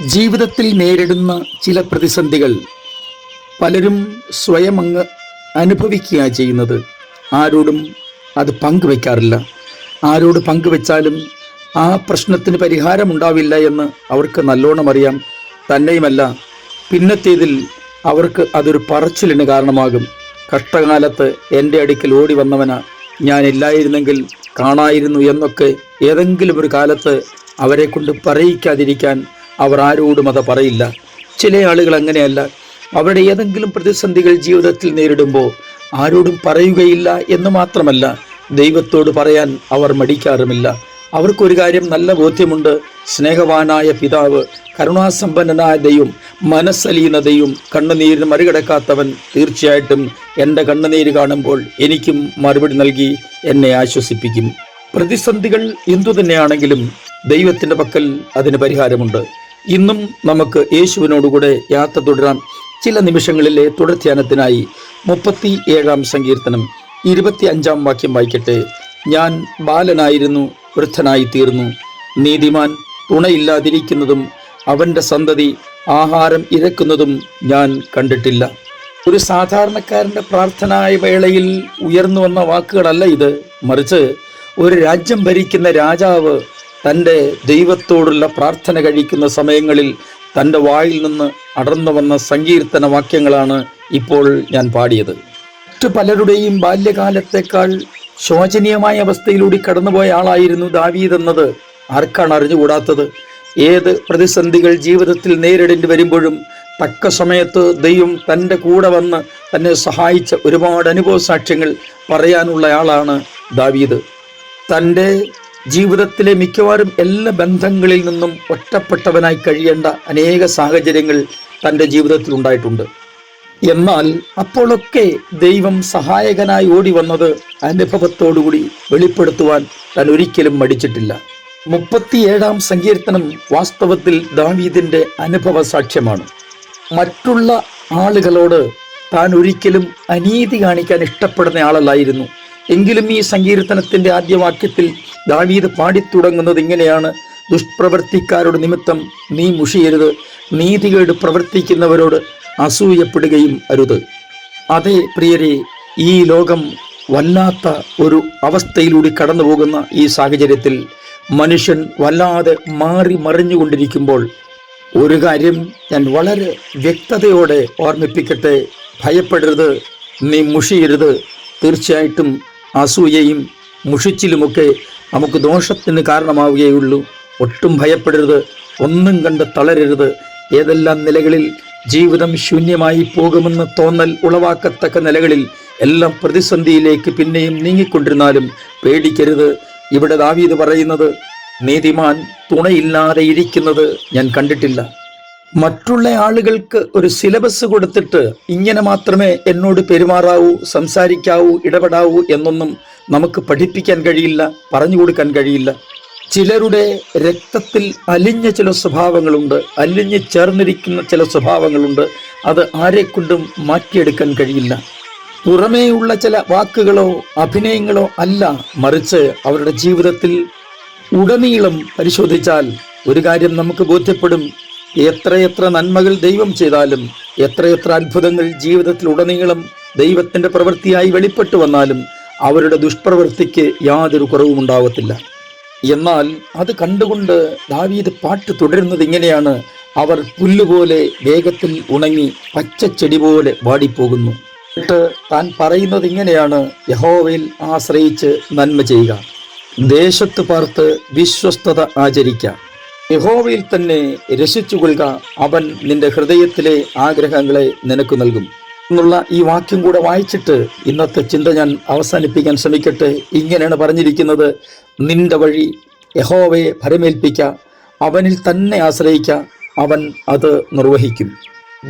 ജീവിതത്തിൽ നേരിടുന്ന ചില പ്രതിസന്ധികൾ പലരും സ്വയം അങ്ങ് അനുഭവിക്കുക ചെയ്യുന്നത്. ആരോടും അത് പങ്കുവെക്കാറില്ല. ആരോട് പങ്കുവെച്ചാലും ആ പ്രശ്നത്തിന് പരിഹാരമുണ്ടാവില്ല എന്ന് അവർക്ക് നല്ലോണം അറിയാം. തന്നെയുമല്ല പിന്നത്തേതിൽ അവർക്ക് അതൊരു പറച്ചിലിന് കാരണമാകും. കഷ്ടകാലത്ത് എന്റെ അടുക്കൽ ഓടി വന്നവന ഞാനില്ലായിരുന്നെങ്കിൽ കാണായിരുന്നു എന്നൊക്കെ ഏതെങ്കിലും ഒരു കാലത്ത് അവരെ കൊണ്ട് പറയിക്കാതിരിക്കാൻ അവർ ആരോടും അത് പറയില്ല. ചില ആളുകൾ അങ്ങനെയല്ല. അവരുടെ ഏതെങ്കിലും പ്രതിസന്ധികൾ ജീവിതത്തിൽ നേരിടുമ്പോൾ ആരോടും പറയുകയില്ല എന്ന് മാത്രമല്ല ദൈവത്തോട് പറയാൻ അവർ മടിക്കാറുമില്ല. അവർക്കൊരു കാര്യം നല്ല ബോധ്യമുണ്ട്. സ്നേഹവാനായ പിതാവ് കരുണാസമ്പന്നനായ ദൈവം മനസ്സലിയുന്ന ദൈവം കണ്ണുനീരിന് മറികടക്കാത്തവൻ തീർച്ചയായിട്ടും എന്റെ കണ്ണുനീര് കാണുമ്പോൾ എനിക്കും മറുപടി നൽകി എന്നെ ആശ്വസിപ്പിക്കും. പ്രതിസന്ധികൾ എന്തു തന്നെയാണെങ്കിലും ദൈവത്തിന്റെ പക്കൽ അതിന് പരിഹാരമുണ്ട്. ഇന്നും നമുക്ക് യേശുവിനോടുകൂടെ യാത്ര തുടരാം ചില നിമിഷങ്ങളിലെ തുടർധ്യാനത്തിനായി മുപ്പത്തി ഏഴാം സങ്കീർത്തനം ഇരുപത്തി അഞ്ചാം വാക്യം വായിക്കട്ടെ. ഞാൻ ബാലനായിരുന്നു വൃദ്ധനായി തീർന്നു നീതിമാൻ തുണയില്ലാതിരിക്കുന്നതും അവന്റെ സന്തതി ആഹാരം ഇരക്കുന്നതും ഞാൻ കണ്ടിട്ടില്ല. ഒരു സാധാരണക്കാരന്റെ പ്രാർത്ഥനായ വേളയിൽ ഉയർന്നു വന്ന വാക്കുകളല്ല ഇത്. മറിച്ച് ഒരു രാജ്യം ഭരിക്കുന്ന രാജാവ് തന്റെ ദൈവത്തോടുള്ള പ്രാർത്ഥന കഴിക്കുന്ന സമയങ്ങളിൽ തന്റെ വായിൽ നിന്ന് അടർന്നു വന്ന സങ്കീർത്തന വാക്യങ്ങളാണ് ഇപ്പോൾ ഞാൻ പാടിയത്. മറ്റു പലരുടെയും ബാല്യകാലത്തേക്കാൾ ശോചനീയമായ അവസ്ഥയിലൂടെ കടന്നുപോയ ആളായിരുന്നു ദാവീദ് എന്നത്. ആർക്കാണ് അറിഞ്ഞുകൂടാത്തത്? ഏത് പ്രതിസന്ധികൾ ജീവിതത്തിൽ നേരിടേണ്ടി വരുമ്പോഴും തക്ക സമയത്ത് ദൈവം തന്റെ കൂടെ വന്ന് തന്നെ സഹായിച്ച ഒരുപാട് അനുഭവ സാക്ഷ്യങ്ങൾ പറയാനുള്ള ആളാണ് ദാവീദ്. തന്റെ ജീവിതത്തിലെ മിക്കവാറും എല്ലാ ബന്ധങ്ങളിൽ നിന്നും ഒറ്റപ്പെട്ടവനായി കഴിയേണ്ട അനേക സാഹചര്യങ്ങൾ തന്റെ ജീവിതത്തിൽ ഉണ്ടായിട്ടുണ്ട്. എന്നാൽ അപ്പോഴൊക്കെ ദൈവം സഹായകനായി ഓടി വന്നത് അനുഭവത്തോടുകൂടി വെളിപ്പെടുത്തുവാൻ താൻ ഒരിക്കലും മടിച്ചിട്ടില്ല. മുപ്പത്തിയേഴാം സങ്കീർത്തനം വാസ്തവത്തിൽ ദാവീദിന്റെ അനുഭവ സാക്ഷ്യമാണ്. മറ്റുള്ള ആളുകളോട് താൻ ഒരിക്കലും അനീതി കാണിക്കാൻ ഇഷ്ടപ്പെടുന്ന ആളല്ലായിരുന്നു. എങ്കിലും ഈ സങ്കീർത്തനത്തിന്റെ ആദ്യ വാക്യത്തിൽ ദാവീദ് പാടിത്തുടങ്ങുന്നത് ഇങ്ങനെയാണ്. ദുഷ്പ്രവർത്തിക്കാരുടെ നിമിത്തം നീ മുഷിയരുത്. നീതികേട് പ്രവർത്തിക്കുന്നവരോട് അസൂയപ്പെടുകയും അരുത്. അതെ പ്രിയരെ ഈ ലോകം വല്ലാത്ത ഒരു അവസ്ഥയിലൂടെ കടന്നു പോകുന്ന ഈ സാഹചര്യത്തിൽ മനുഷ്യൻ വല്ലാതെ മാറി മറിഞ്ഞുകൊണ്ടിരിക്കുമ്പോൾ ഒരു കാര്യം ഞാൻ വളരെ വ്യക്തതയോടെ ഓർമ്മിപ്പിക്കട്ടെ. ഭയപ്പെടരുത്. നീ മുഷിയരുത്. തീർച്ചയായിട്ടും അസൂയയും മുഷിച്ചിലുമൊക്കെ നമുക്ക് ദോഷത്തിന് കാരണമാവുകയുള്ളൂ. ഒട്ടും ഭയപ്പെടരുത് ഒന്നും കണ്ട് തളരരുത്. ഏതെല്ലാം നിലകളിൽ ജീവിതം ശൂന്യമായി പോകുമെന്ന് തോന്നൽ ഉളവാക്കത്തക്ക നിലകളിൽ എല്ലാം പ്രതിസന്ധിയിലേക്ക് പിന്നെയും നീങ്ങിക്കൊണ്ടിരുന്നാലും പേടിക്കരുത്. ഇവിടെ ദാവീത് പറയുന്നത് നീതിമാൻ തുണയില്ലാതെ ഇരിക്കുന്നത് ഞാൻ കണ്ടിട്ടില്ല. മറ്റുള്ള ആളുകൾക്ക് ഒരു സിലബസ് കൊടുത്തിട്ട് ഇങ്ങനെ മാത്രമേ എന്നോട് പെരുമാറാവൂ സംസാരിക്കാവൂ ഇടപെടാവൂ എന്നൊന്നും നമുക്ക് പഠിപ്പിക്കാൻ കഴിയില്ല പറഞ്ഞു കൊടുക്കാൻ കഴിയില്ല. ചിലരുടെ രക്തത്തിൽ അലിഞ്ഞ ചില സ്വഭാവങ്ങളുണ്ട് അലിഞ്ഞു ചേർന്നിരിക്കുന്ന ചില സ്വഭാവങ്ങളുണ്ട് അത് ആരെക്കൊണ്ടും മാറ്റിയെടുക്കാൻ കഴിയില്ല. പുറമേയുള്ള ചില വാക്കുകളോ അഭിനയങ്ങളോ അല്ല മറിച്ച് അവരുടെ ജീവിതത്തിൽ ഉടനീളം പരിശോധിച്ചാൽ ഒരു കാര്യം നമുക്ക് ബോധ്യപ്പെടും എത്രയെത്ര നന്മകൾ ദൈവം ചെയ്താലും എത്രയെത്ര അത്ഭുതങ്ങൾ ജീവിതത്തിൽ ഉടനീളം ദൈവത്തിന്റെ പ്രവൃത്തിയായി വെളിപ്പെട്ടു വന്നാലും അവരുടെ ദുഷ്പ്രവൃത്തിക്ക് യാതൊരു കുറവും ഉണ്ടാവത്തില്ല. എന്നാൽ അത് കണ്ടുകൊണ്ട് ദാവീദ് പാട്ട് തുടരുന്നത് ഇങ്ങനെയാണ്. അവർ പുല്ലുപോലെ വേഗത്തിൽ ഉണങ്ങി പച്ചച്ചെടി പോലെ വാടിപ്പോകുന്നു. എന്നിട്ട് താൻ പറയുന്നത് ഇങ്ങനെയാണ്. യഹോവയിൽ ആശ്രയിച്ച് നന്മ ചെയ്യുക. ദേശത്ത് പാർത്ത് വിശ്വസ്തത ആചരിക്കുക. യഹോവയിൽ തന്നെ രസിച്ചുകൊള്ളുക അവൻ നിന്റെ ഹൃദയത്തിലെ ആഗ്രഹങ്ങളെ നിനക്ക് നൽകും. എന്നുള്ള ഈ വാക്യം കൂടെ വായിച്ചിട്ട് ഇന്നത്തെ ചിന്ത ഞാൻ അവസാനിപ്പിക്കാൻ ശ്രമിക്കട്ടെ. ഇങ്ങനെയാണ് പറഞ്ഞിരിക്കുന്നത്. നിന്റെ വഴി യഹോവയെ ഭരമേൽപ്പിക്കുക അവനിൽ തന്നെ ആശ്രയിക്കുക അവൻ അത് നിർവഹിക്കും.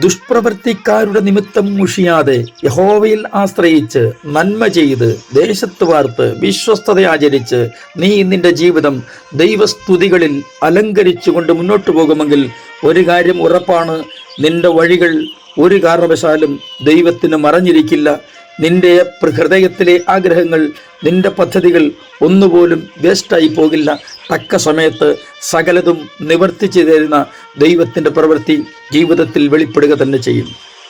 ദുഷ്പ്രവർത്തിക്കാരുടെ നിമിത്തം മുഷിയാതെ യഹോവയിൽ ആശ്രയിച്ച് നന്മ ചെയ്ത് ദേശത്ത് വാർത്ത് വിശ്വസ്തത ആചരിച്ച് നീ നിന്റെ ജീവിതം ദൈവസ്തുതികളിൽ അലങ്കരിച്ചുകൊണ്ട് മുന്നോട്ട് പോകുമെങ്കിൽ ഒരു കാര്യം ഉറപ്പാണ്. നിന്റെ വഴികൾ ഒരു കാരണവശാലും ദൈവത്തിന് മറഞ്ഞിരിക്കില്ല. നിന്റെ ഹൃദയത്തിലെ ആഗ്രഹങ്ങൾ നിന്റെ പദ്ധതികൾ ഒന്നുപോലും വേസ്റ്റായി പോകില്ല. തക്ക സമയത്ത് സകലതും നിവർത്തിച്ചു തരുന്ന ദൈവത്തിന്റെ പ്രവൃത്തി ജീവിതത്തിൽ വെളിപ്പെടുക തന്നെ ചെയ്യും.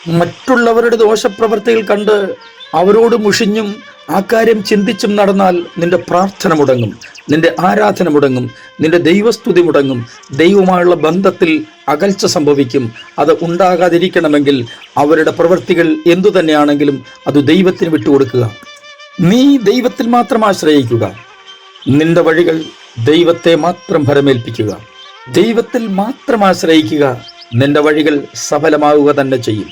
മറ്റുള്ളവരുടെ ദോഷപ്രവൃത്തികൾ കണ്ട് അവരോട് മുഷിഞ്ഞും ആ കാര്യം ചിന്തിച്ചും നടന്നാൽ നിന്റെ പ്രാർത്ഥന മുടങ്ങും നിന്റെ ആരാധന മുടങ്ങും നിന്റെ ദൈവസ്തുതി മുടങ്ങും. ദൈവമായുള്ള ബന്ധത്തിൽ അകൽച്ച സംഭവിക്കും. അത് ഉണ്ടാകാതിരിക്കണമെങ്കിൽ അവരുടെ പ്രവൃത്തികൾ എന്തു തന്നെയാണെങ്കിലും അത് ദൈവത്തിന് വിട്ടുകൊടുക്കുക. നീ ദൈവത്തിൽ മാത്രം ആശ്രയിക്കുക. നിന്റെ വഴികൾ ദൈവത്തെ മാത്രം ഭരമേൽപ്പിക്കുക. ദൈവത്തിൽ മാത്രം ആശ്രയിക്കുക നിന്റെ വഴികൾ സഫലമാവുക തന്നെ ചെയ്യും.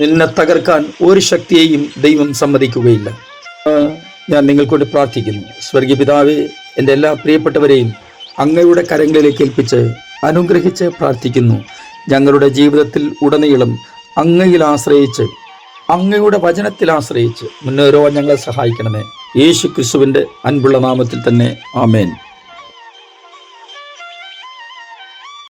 നിന്നെ തകർക്കാൻ ഒരു ശക്തിയെയും ദൈവം സമ്മതിക്കുകയില്ല. ഞാൻ നിങ്ങൾക്കൊണ്ട് പ്രാർത്ഥിക്കുന്നു. സ്വർഗീയ എന്റെ എല്ലാ പ്രിയപ്പെട്ടവരെയും അങ്ങയുടെ കരങ്ങളിലേക്ക് ഏൽപ്പിച്ച് അനുഗ്രഹിച്ച് പ്രാർത്ഥിക്കുന്നു. ഞങ്ങളുടെ ജീവിതത്തിൽ ഉടനീളം അങ്ങയിൽ ആശ്രയിച്ച് അങ്ങയുടെ വചനത്തിൽ ആശ്രയിച്ച് മുന്നേറുവാൻ ഞങ്ങളെ സഹായിക്കണമേ. യേശു ക്രിസ്തുവിന്റെ അൻപുള്ള നാമത്തിൽ തന്നെ ആമേൻ.